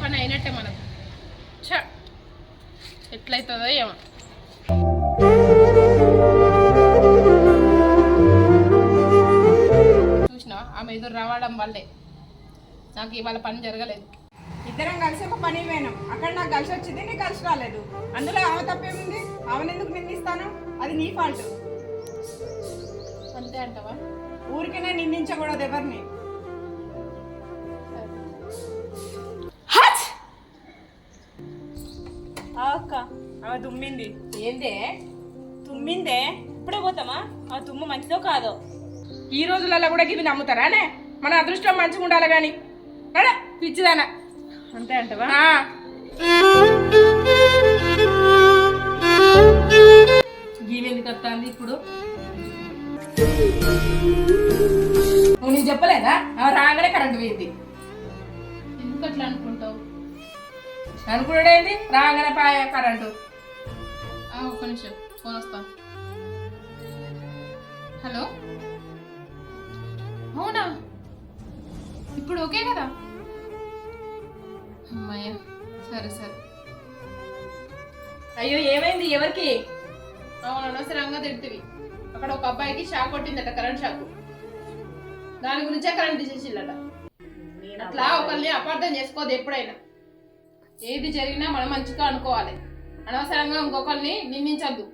పని అయినట్టే మనకు. ఛ! ఎట్లయితుందో ఏమో. చూసినా ఆమె ఎదురు రావడం వల్లే. నాకు ఇవాళ పని జరగలేదు. ఇద్దరం కలిసి ఒక పని పోయినాం. అక్కడ నాకు కలిసి వచ్చింది నీకు కలిసి రాలేదు. అందులో ఆమె తప్పేముంది? ఆమెను ఎందుకు నిందిస్తాను? అది నీ ఫాల్ట్ అంతే అంటావా? ఊరికనే నిందించకూడదు ఎవరిని. ఆ అక్క. ఆమె తుమ్మింది ఏందే? తుమ్మిందే ఇప్పుడే పోతామా? ఆ తుమ్ము మంచిదో కాదో? ఈ రోజులలో కూడా ఇవి నమ్ముతారానే మన అదృష్టం మంచిగా ఉండాలి కానీ పిచ్చిదానా. అంతే అంటవా? ఆ. గీవెందుకు వస్తుంది ఇప్పుడు? నువ్వు నీకు చెప్పలేదా? రాగానే కరెంట్ పోయింది. ఎందుకు అట్లా అనుకుంటావు? అనుకున్నాడేంది రాగానే పాయ కరెంటు. ఒక్క నిమిషం. ఫోన్ వస్తా. హలో? అవునా? ఇప్పుడు ఓకే కదా? అమ్మాయ్యా సరే సరే. అయ్యో ఏమైంది? ఎవరికి? అవును అనవసరంగా తిడుతుంది అక్కడ ఒక అబ్బాయికి షాక్ కొట్టిందట కరెంట్ షాక్. దాని గురించే కరెంట్ తీసేసిల్లట అట్లా ఒకరిని అపార్థం చేసుకోదు ఎప్పుడైనా. ఏది జరిగినా మనం మంచిగా అనుకోవాలి. అనవసరంగా ఇంకొకరిని నిందించద్దు.